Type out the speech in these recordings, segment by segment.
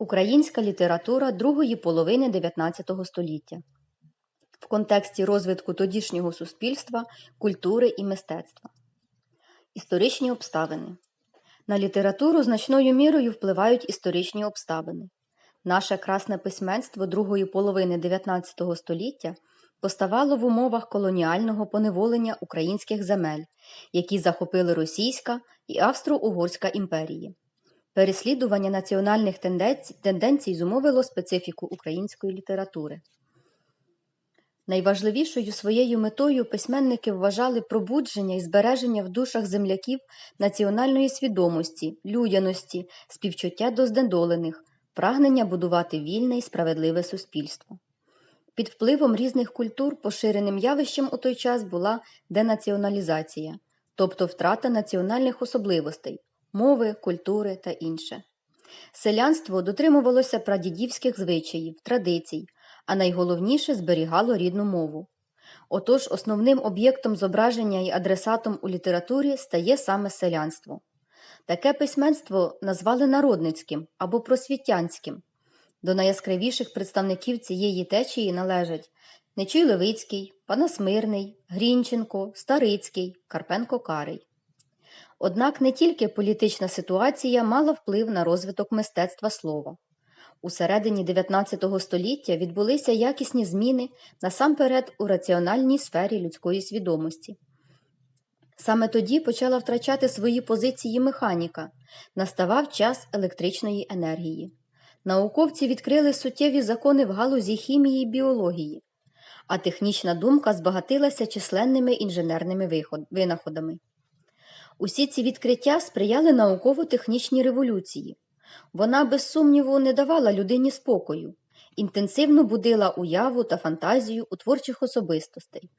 Українська література другої половини XIX століття в контексті розвитку тодішнього суспільства, культури і мистецтва. Історичні обставини. На літературу значною мірою впливають історичні обставини. Наше красне письменство другої половини XIX століття поставало в умовах колоніального поневолення українських земель, які захопили Російська і Австро-Угорська імперії. Переслідування національних тенденцій, зумовило специфіку української літератури. Найважливішою своєю метою письменники вважали пробудження і збереження в душах земляків національної свідомості, людяності, співчуття до знедолених, прагнення будувати вільне і справедливе суспільство. Під впливом різних культур поширеним явищем у той час була денаціоналізація, тобто втрата національних особливостей, мови, культури та інше. Селянство дотримувалося прадідівських звичаїв, традицій, а найголовніше зберігало рідну мову. Отож, основним об'єктом зображення і адресатом у літературі стає саме селянство. Таке письменство назвали народницьким або просвітянським. До найяскравіших представників цієї течії належать Нечуй Левицький, Панасмирний, Грінченко, Старицький, Карпенко Карий. Однак не тільки політична ситуація мала вплив на розвиток мистецтва слова. У середині 19 століття відбулися якісні зміни насамперед у раціональній сфері людської свідомості. Саме тоді почала втрачати свої позиції механіка, наставав час електричної енергії. Науковці відкрили суттєві закони в галузі хімії і біології, а технічна думка збагатилася численними інженерними винаходами. Усі ці відкриття сприяли науково-технічній революції. Вона, без сумніву, не давала людині спокою, інтенсивно будила уяву та фантазію у творчих особистостей.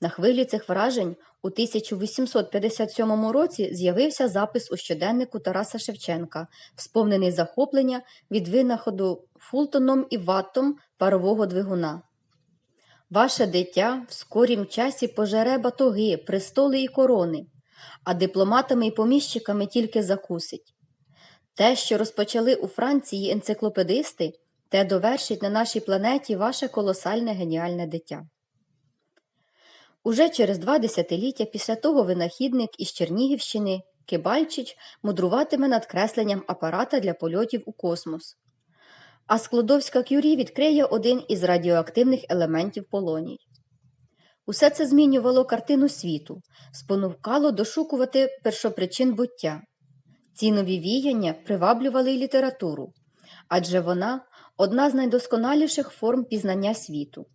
На хвилі цих вражень у 1857 році з'явився запис у щоденнику Тараса Шевченка, сповнений захоплення від винаходу Фултоном і Ваттом парового двигуна. Ваше дитя в скорім часі пожере батоги, престоли і корони, а дипломатами і поміщиками тільки закусить. Те, що розпочали у Франції енциклопедисти, те довершить на нашій планеті ваше колосальне геніальне дитя. Уже через два десятиліття після того винахідник із Чернігівщини Кибальчич мудруватиме над кресленням апарата для польотів у космос. А Склодовська Кюрі відкриє один із радіоактивних елементів полоній. Усе це змінювало картину світу, спонукало дошукувати першопричин буття. Ці нові віяння приваблювали й літературу, адже вона одна з найдосконаліших форм пізнання світу.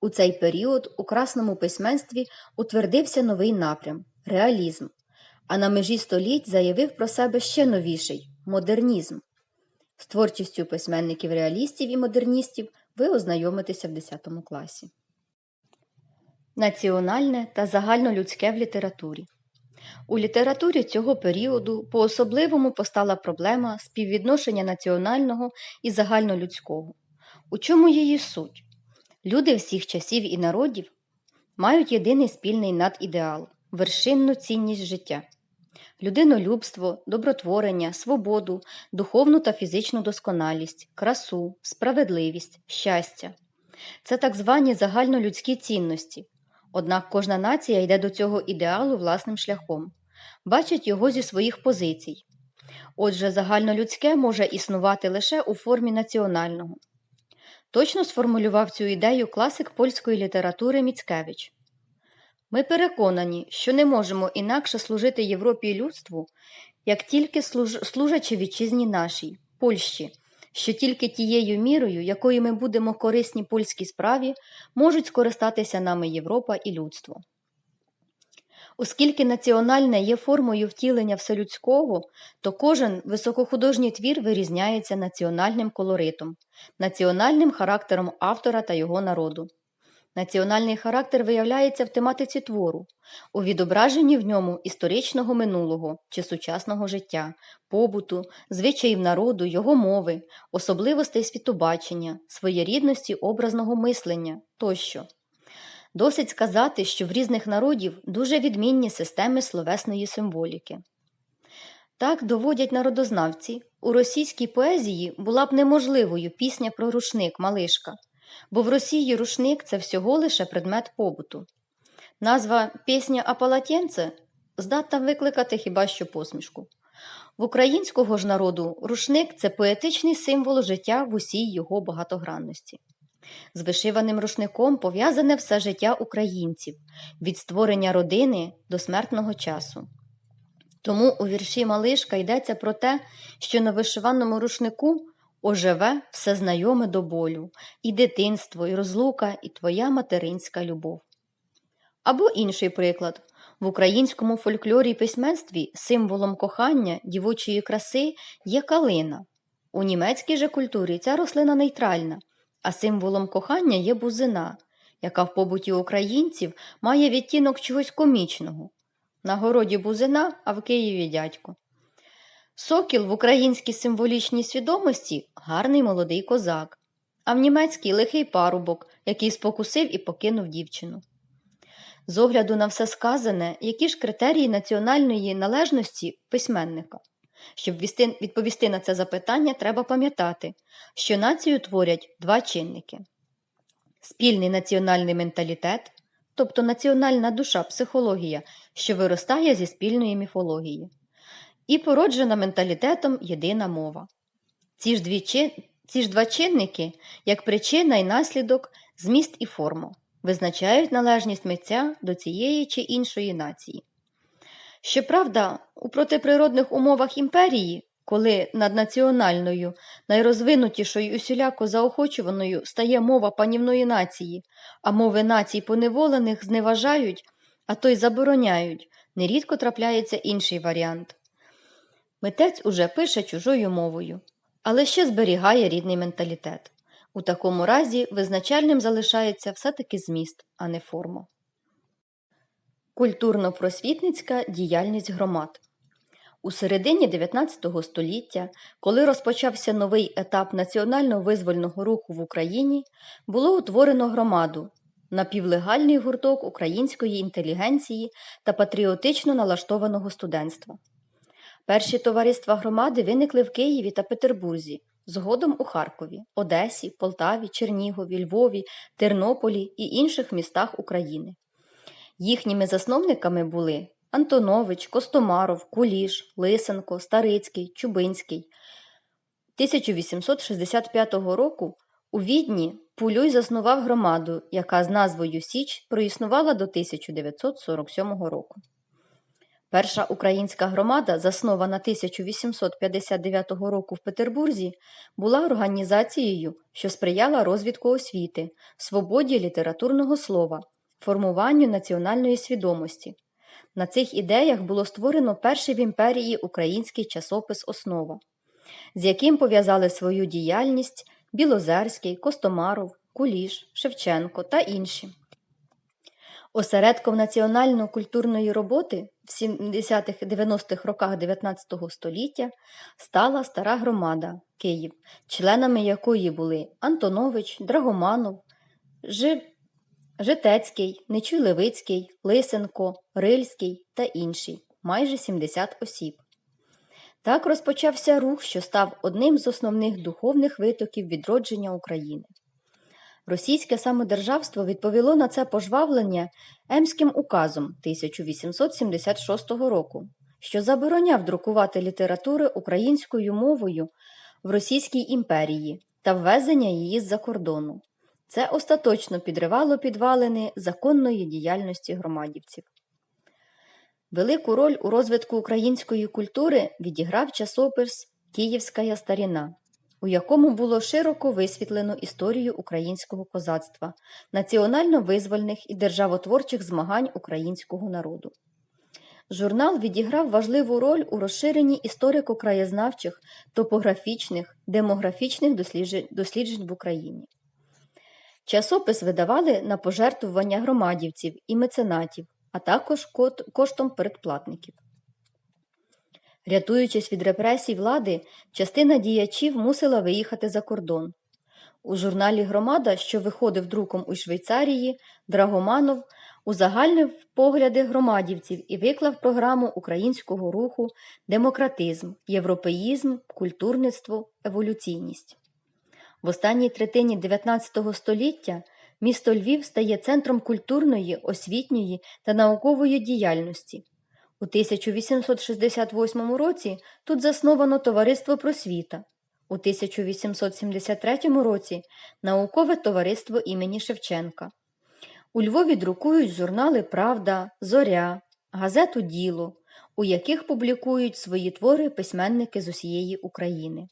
У цей період у красному письменстві утвердився новий напрям реалізм, а на межі століть заявив про себе ще новіший модернізм. З творчістю письменників реалістів і модерністів ви ознайомитеся в 10 класі. Національне та загальнолюдське в літературі. У літературі цього періоду по особливому постала проблема співвідношення національного і загальнолюдського. У чому її суть? Люди всіх часів і народів мають єдиний спільний надідеал вершинну цінність життя, людинолюбство, добротворення, свободу, духовну та фізичну досконалість, красу, справедливість, щастя. Це так звані загальнолюдські цінності. Однак кожна нація йде до цього ідеалу власним шляхом, бачить його зі своїх позицій. Отже, загальнолюдське може існувати лише у формі національного. Точно сформулював цю ідею класик польської літератури Міцкевич. Ми переконані, що не можемо інакше служити Європі і людству, як тільки служ... служачи вітчизні нашій, Польщі, що тільки тією мірою, якою ми будемо корисні польській справі, можуть скористатися нами Європа і людство. Оскільки національне є формою втілення вселюдського, то кожен високохудожній твір вирізняється національним колоритом, національним характером автора та його народу. Національний характер виявляється в тематиці твору, у відображенні в ньому історичного минулого чи сучасного життя, побуту, звичаїв народу, його мови, особливостей світобачення, своєрідності образного мислення тощо. Досить сказати, що в різних народів дуже відмінні системи словесної символіки. Так доводять народознавці, у російській поезії була б неможливою пісня про рушник Малишка, бо в Росії рушник це всього лише предмет побуту. Назва Пісня о полотенце здатна викликати хіба що посмішку. В українського ж народу рушник це поетичний символ життя в усій його багатогранності. З вишиваним рушником пов'язане все життя українців від створення родини до смертного часу. Тому у вірші Малишка йдеться про те, що на вишиваному рушнику оживе все знайоме до болю, і дитинство, і розлука, і твоя материнська любов. Або інший приклад. В українському фольклорі і письменстві символом кохання дівочої краси є калина. У німецькій же культурі ця рослина нейтральна, а символом кохання є бузина, яка в побуті українців має відтінок чогось комічного. На городі бузина, а в Києві дядько. Сокіл в українській символічній свідомості гарний молодий козак, а в німецькій лихий парубок, який спокусив і покинув дівчину. З огляду на все сказане, які ж критерії національної належності письменника? Щоб відповісти на це запитання, треба пам'ятати, що націю творять два чинники: спільний національний менталітет, тобто національна душа, психологія, що виростає зі спільної міфології, і породжена менталітетом єдина мова. Ці ж, дві, ці ж два чинники, як причина і наслідок, зміст і форму, визначають належність митця до цієї чи іншої нації. Щоправда, у протиприродних умовах імперії, коли над національною, найрозвинутішою усіляко заохочуваною стає мова панівної нації, а мови націй поневолених зневажають, а то й забороняють, нерідко трапляється інший варіант. Митець уже пише чужою мовою, але ще зберігає рідний менталітет. У такому разі визначальним залишається все-таки зміст, а не форма. Культурно-просвітницька діяльність громад у середині 19 століття, коли розпочався новий етап національно-визвольного руху в Україні, було утворено громаду напівлегальний гурток української інтелігенції та патріотично налаштованого студентства. Перші товариства громади виникли в Києві та Петербурзі, згодом у Харкові, Одесі, Полтаві, Чернігові, Львові, Тернополі і інших містах України. Їхніми засновниками були Антонович, Костомаров, Куліш, Лисенко, Старицький, Чубинський. 1865 року у Відні Пулюй заснував громаду, яка з назвою Січ проіснувала до 1947 року. Перша українська громада, заснована 1859 року в Петербурзі, була організацією, що сприяла розвитку освіти, свободі літературного слова, формуванню національної свідомості. На цих ідеях було створено перший в імперії український часопис Основа, з яким пов'язали свою діяльність Білозерський, Костомаров, Куліш, Шевченко та інші. Осередком національно-культурної роботи в 70-90-х роках 19 століття стала стара громада Київ, членами якої були Антонович, Драгоманов, Жи... Житецький, Нечуй Левицький, Лисенко, Рильський та інші майже 70 осіб. Так розпочався рух, що став одним з основних духовних витоків відродження України. Російське самодержавство відповіло на це пожвавлення Емським указом 1876 року, що забороняв друкувати літератури українською мовою в Російській імперії та ввезення її з-за кордону. Це остаточно підривало підвалини законної діяльності громадівців. Велику роль у розвитку української культури відіграв часопис Київська старіна, у якому було широко висвітлено історію українського козацтва, національно-визвольних і державотворчих змагань українського народу. Журнал відіграв важливу роль у розширенні історико-краєзнавчих, топографічних, демографічних досліджень в Україні. Часопис видавали на пожертвування громадівців і меценатів, а також коштом передплатників. Рятуючись від репресій влади, частина діячів мусила виїхати за кордон. У журналі Громада, що виходив друком у Швейцарії, Драгоманов узагальнив погляди громадівців і виклав програму українського руху демократизм, європеїзм, культурництво, еволюційність. В останній третині 19 століття місто Львів стає центром культурної, освітньої та наукової діяльності. У 1868 році тут засновано Товариство просвіта, у 1873 році Наукове товариство імені Шевченка. У Львові друкують журнали Правда, Зоря, газету Діло, у яких публікують свої твори письменники з усієї України.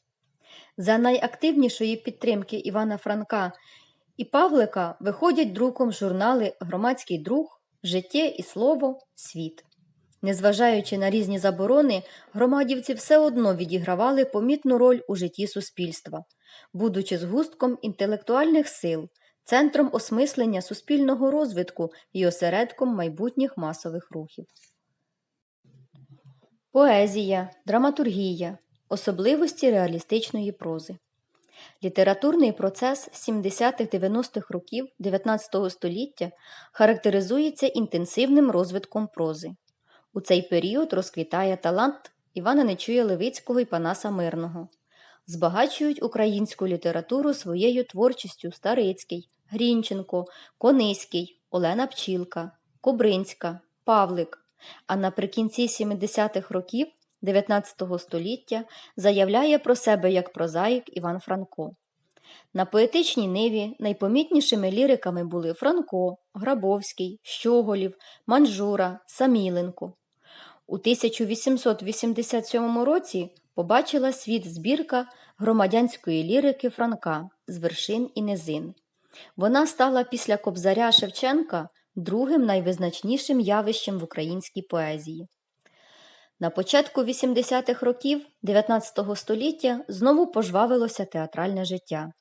За найактивнішої підтримки Івана Франка і Павлика виходять друком журнали Громадський друг, Життє і Слово, Світ. Незважаючи на різні заборони, громадівці все одно відігравали помітну роль у житті суспільства, будучи згустком інтелектуальних сил, центром осмислення суспільного розвитку і осередком майбутніх масових рухів. Поезія, драматургія, особливості реалістичної прози. Літературний процес 70-90-х років 19 століття характеризується інтенсивним розвитком прози. У цей період розквітає талант Івана Нечуя Левицького і Панаса Мирного. Збагачують українську літературу своєю творчістю Старицький, Грінченко, Кониський, Олена Пчілка, Кобринська, Павлик. А наприкінці 70-х років 19 століття заявляє про себе як прозаїк Іван Франко. На поетичній ниві найпомітнішими ліриками були Франко, Грабовський, Щоголів, Манжура, Саміленко. У 1887 році побачила світ збірка громадянської лірики Франка з вершин і низин. Вона стала після Кобзаря Шевченка другим найвизначнішим явищем в українській поезії. На початку 80-х років 19 століття знову пожвавилося театральне життя.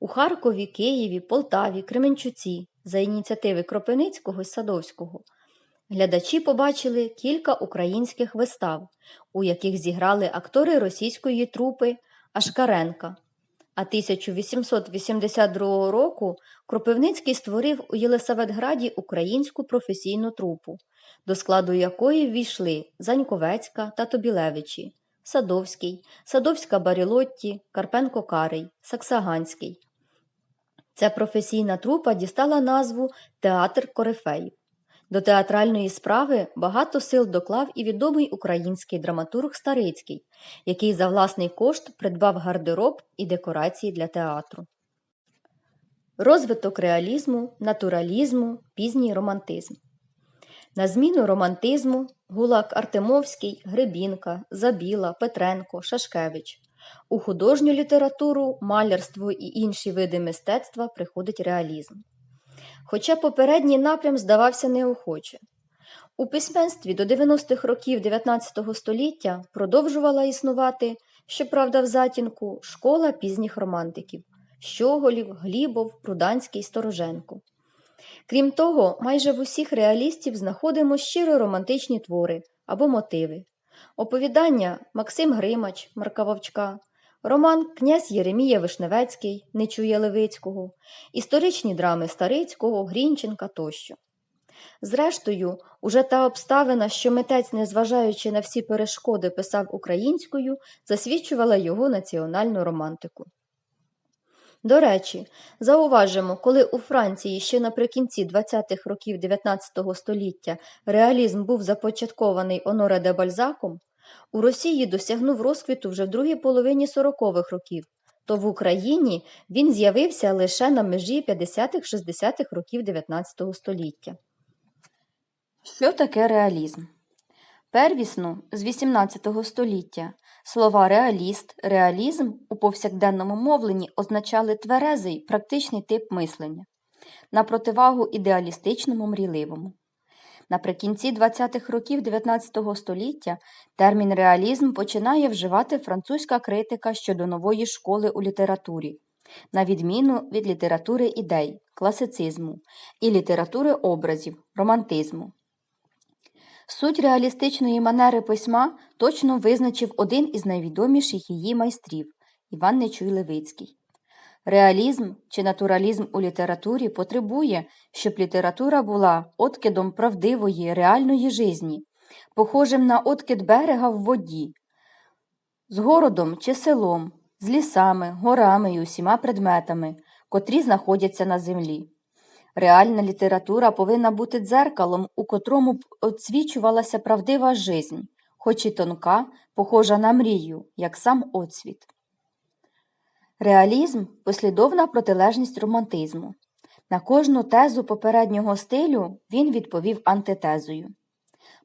У Харкові, Києві, Полтаві, Кременчуці за ініціативи Кропивницького і Садовського глядачі побачили кілька українських вистав, у яких зіграли актори російської трупи Ашкаренка. А 1882 року Кропивницький створив у Єлисаветграді українську професійну трупу, до складу якої ввійшли Заньковецька та Тобілевичі, Садовський, Садовська Барілотті, Карпенко Карий, Саксаганський. Ця професійна трупа дістала назву Театр Корифеїв. До театральної справи багато сил доклав і відомий український драматург Старицький, який за власний кошт придбав гардероб і декорації для театру. Розвиток реалізму, натуралізму, пізній романтизм. На зміну романтизму Гулак Артемовський, Гребінка, Забіла, Петренко, Шашкевич. У художню літературу, малярство і інші види мистецтва приходить реалізм. Хоча попередній напрям здавався неохоче. У письменстві до 90-х років 19 століття продовжувала існувати, щоправда, в затінку, школа пізніх романтиків Щоголів, Глібов, Пруданський, Стороженко. Крім того, майже в усіх реалістів знаходимо щиро романтичні твори або мотиви. Оповідання Максим Гримач, Марка Вовчка, роман Князь Єремія Вишневецький, Нечуя Левицького, історичні драми Старицького, Грінченка тощо. Зрештою, уже та обставина, що митець, незважаючи на всі перешкоди, писав українською, засвідчувала його національну романтику. До речі, зауважимо, коли у Франції ще наприкінці 20-х років 19 століття реалізм був започаткований Оноре де Бальзаком, у Росії досягнув розквіту вже в другій половині 40-х років, то в Україні він з'явився лише на межі 50-60-х років 19 століття. Що таке реалізм? Первісно, з XVIII століття слова реаліст, реалізм у повсякденному мовленні означали тверезий, практичний тип мислення, на противагу ідеалістичному мрійливому. Наприкінці 20-х років 19 століття термін реалізм починає вживати французька критика щодо нової школи у літературі, на відміну від літератури ідей, класицизму і літератури образів, романтизму. Суть реалістичної манери письма точно визначив один із найвідоміших її майстрів Іван Нечуй Левицький. Реалізм чи натуралізм у літературі потребує, щоб література була откидом правдивої, реальної жизні, похожим на откид берега в воді, з городом чи селом, з лісами, горами і усіма предметами, котрі знаходяться на землі. Реальна література повинна бути дзеркалом, у котрому б оцвічувалася правдива жизнь, хоч і тонка, похожа на мрію, як сам оцвіт. Реалізм послідовна протилежність романтизму. На кожну тезу попереднього стилю він відповів антитезою.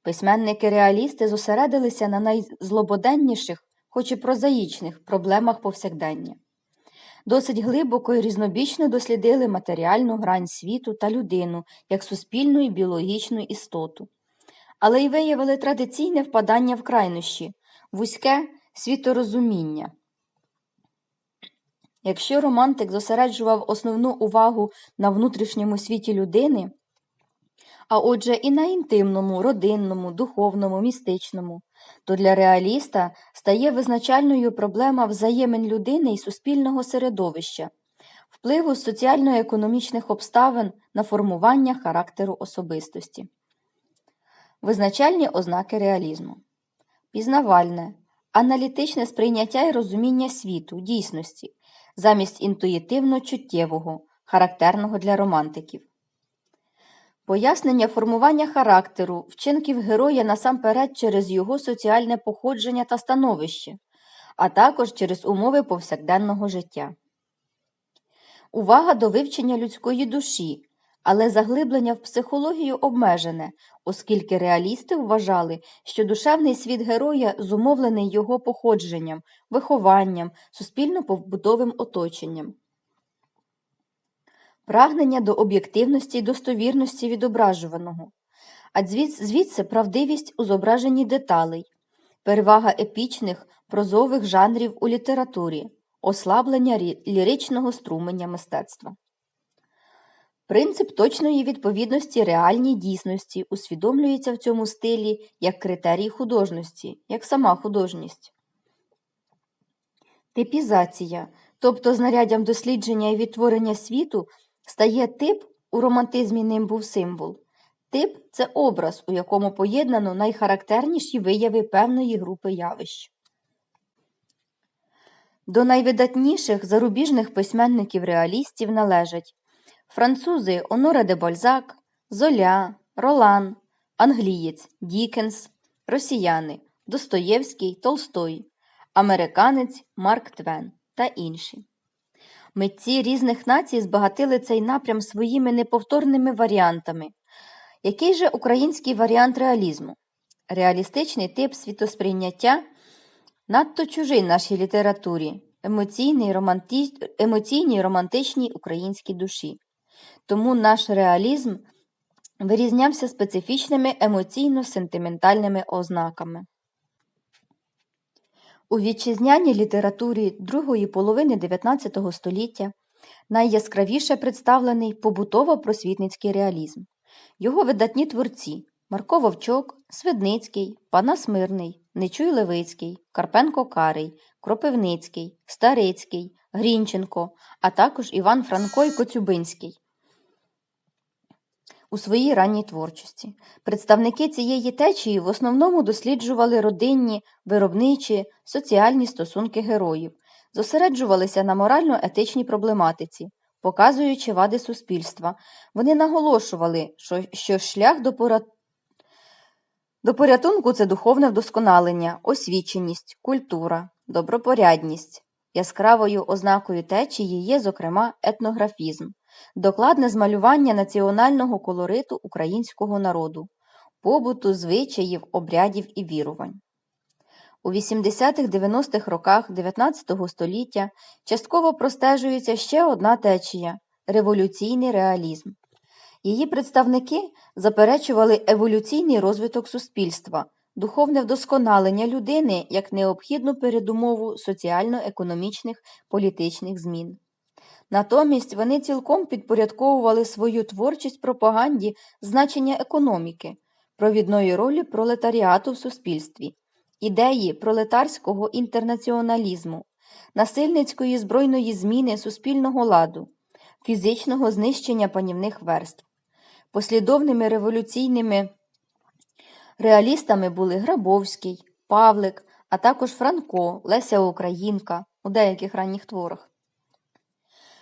Письменники-реалісти зосередилися на найзлободенніших, хоч і прозаїчних, проблемах повсякдення. Досить глибоко і різнобічно дослідили матеріальну грань світу та людину як суспільну і біологічну істоту, але й виявили традиційне впадання в крайнощі, вузьке світорозуміння. Якщо романтик зосереджував основну увагу на внутрішньому світі людини, а отже і на інтимному, родинному, духовному, містичному, то для реаліста стає визначальною проблема взаємин людини і суспільного середовища, впливу соціально-економічних обставин на формування характеру особистості. Визначальні ознаки реалізму пізнавальне, аналітичне сприйняття і розуміння світу, дійсності, замість інтуїтивно чуттєвого, характерного для романтиків. Пояснення формування характеру, вчинків героя насамперед через його соціальне походження та становище, а також через умови повсякденного життя. Увага до вивчення людської душі, але заглиблення в психологію обмежене, оскільки реалісти вважали, що душевний світ героя зумовлений його походженням, вихованням, суспільно побутовим оточенням. Прагнення до об'єктивності й достовірності відображуваного, а звідси правдивість у зображенні деталей, перевага епічних, прозових жанрів у літературі, ослаблення ліричного струменя мистецтва. Принцип точної відповідності реальній дійсності усвідомлюється в цьому стилі як критерій художності, як сама художність. Типізація, тобто знаряддям дослідження і відтворення світу, стає тип у романтизмі ним був символ. Тип це образ, у якому поєднано найхарактерніші вияви певної групи явищ. До найвидатніших зарубіжних письменників реалістів належать французи Оноре де Бальзак, Золя, Ролан, англієць Дікенс, росіяни Достоєвський, Толстой, американець Марк Твен та інші. Митці різних націй збагатили цей напрям своїми неповторними варіантами. Який же український варіант реалізму? Реалістичний тип світосприйняття надто чужий нашій літературі, емоційній, романти... емоційній романтичній українській душі. Тому наш реалізм вирізнявся специфічними емоційно-сентиментальними ознаками. У вітчизняній літературі другої половини XIX століття найяскравіше представлений побутово-просвітницький реалізм. Його видатні творці Марко Вовчок, Свидницький, Панас Мирний, Нечуй Левицький, Карпенко Карий, Кропивницький, Старицький, Грінченко, а також Іван Франко і Коцюбинський у своїй ранній творчості. Представники цієї течії в основному досліджували родинні, виробничі, соціальні стосунки героїв, зосереджувалися на морально-етичній проблематиці, показуючи вади суспільства. Вони наголошували, що, що шлях до пора... До порятунку це духовне вдосконалення, освіченість, культура, добропорядність. Яскравою ознакою течії є, зокрема, етнографізм, докладне змалювання національного колориту українського народу, побуту, звичаїв, обрядів і вірувань. У 80-х-90-х роках XIX століття частково простежується ще одна течія революційний реалізм. Її представники заперечували еволюційний розвиток суспільства, духовне вдосконалення людини як необхідну передумову соціально-економічних політичних змін. Натомість вони цілком підпорядковували свою творчість пропаганді значення економіки, провідної ролі пролетаріату в суспільстві, ідеї пролетарського інтернаціоналізму, насильницької збройної зміни суспільного ладу, фізичного знищення панівних верств. Послідовними революційними реалістами були Грабовський, Павлик, а також Франко, Леся Українка у деяких ранніх творах.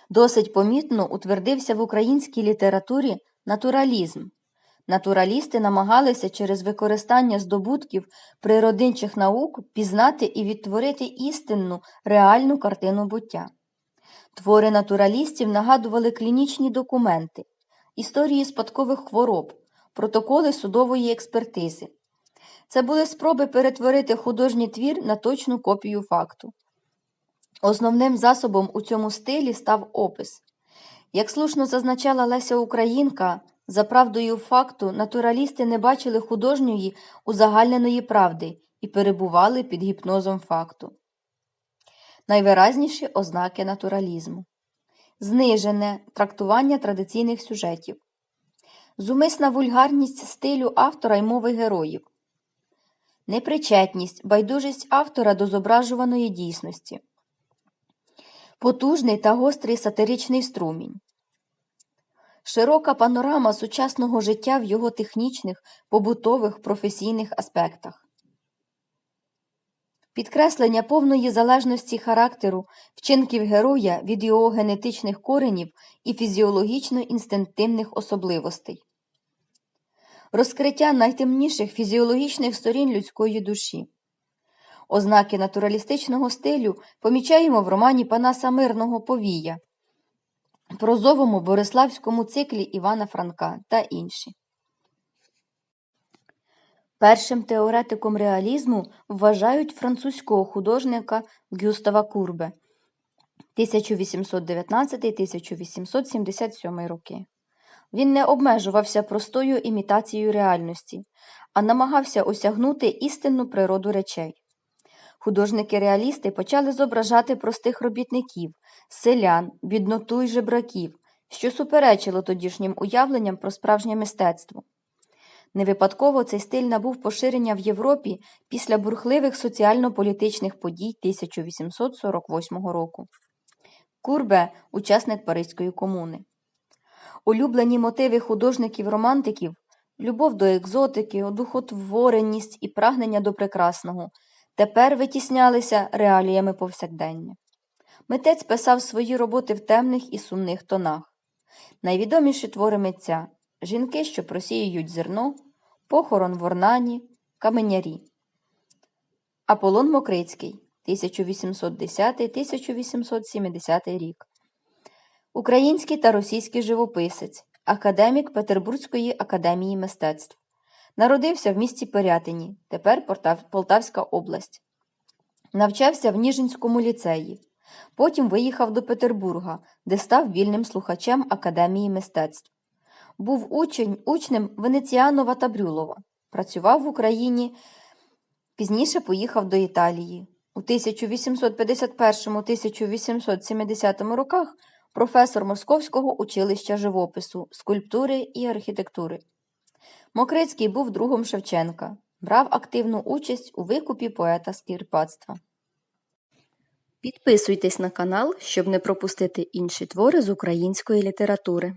Досить помітно утвердився в українській літературі натуралізм. Натуралісти намагалися через використання здобутків природничих наук пізнати і відтворити істинну, реальну картину буття. Твори натуралістів нагадували клінічні документи, історії спадкових хвороб, протоколи судової експертизи. Це були спроби перетворити художній твір на точну копію факту. Основним засобом у цьому стилі став опис. Як слушно зазначала Леся Українка, за правдою факту натуралісти не бачили художньої узагальненої правди і перебували під гіпнозом факту. Найвиразніші ознаки натуралізму знижене трактування традиційних сюжетів, зумисна вульгарність стилю автора й мови героїв, непричетність, байдужість автора до зображуваної дійсності, потужний та гострий сатиричний струмінь. Широка панорама сучасного життя в його технічних, побутових, професійних аспектах. Підкреслення повної залежності характеру вчинків героя від його генетичних коренів і фізіологічно-інстинктивних особливостей. Розкриття найтемніших фізіологічних сторін людської душі. Ознаки натуралістичного стилю помічаємо в романі Панаса Мирного Повія, прозовому Бориславському циклі Івана Франка та інші. Першим теоретиком реалізму вважають французького художника Гюстава Курбе 1819-1877 роки. Він не обмежувався простою імітацією реальності, а намагався осягнути істинну природу речей. Художники-реалісти почали зображати простих робітників, селян, бідноту й жебраків, що суперечило тодішнім уявленням про справжнє мистецтво. Не випадково цей стиль набув поширення в Європі після бурхливих соціально-політичних подій 1848 року. Курбе – учасник Паризької комуни. Улюблені мотиви художників-романтиків любов до екзотики, одухотвореність і прагнення до прекрасного тепер витіснялися реаліями повсякдення. Митець писав свої роботи в темних і сумних тонах. Найвідоміші твори митця жінки, що просіюють зерно, похорон в Орнані, каменярі. Аполлон Мокрицький 1810-1870 рік. Український та російський живописець, академік Петербурзької академії мистецтв. Народився в місті Пирятині, тепер Полтавська область. Навчався в Ніжинському ліцеї. Потім виїхав до Петербурга, де став вільним слухачем Академії мистецтв. Був учень, учнем Венеціанова та Брюлова. Працював в Україні, пізніше поїхав до Італії. У 1851-1870 роках професор Московського училища живопису, скульптури і архітектури. Мокрицький був другом Шевченка, брав активну участь у викупі поета з кірпатства. Підписуйтесь на канал, щоб не пропустити інші твори з української літератури.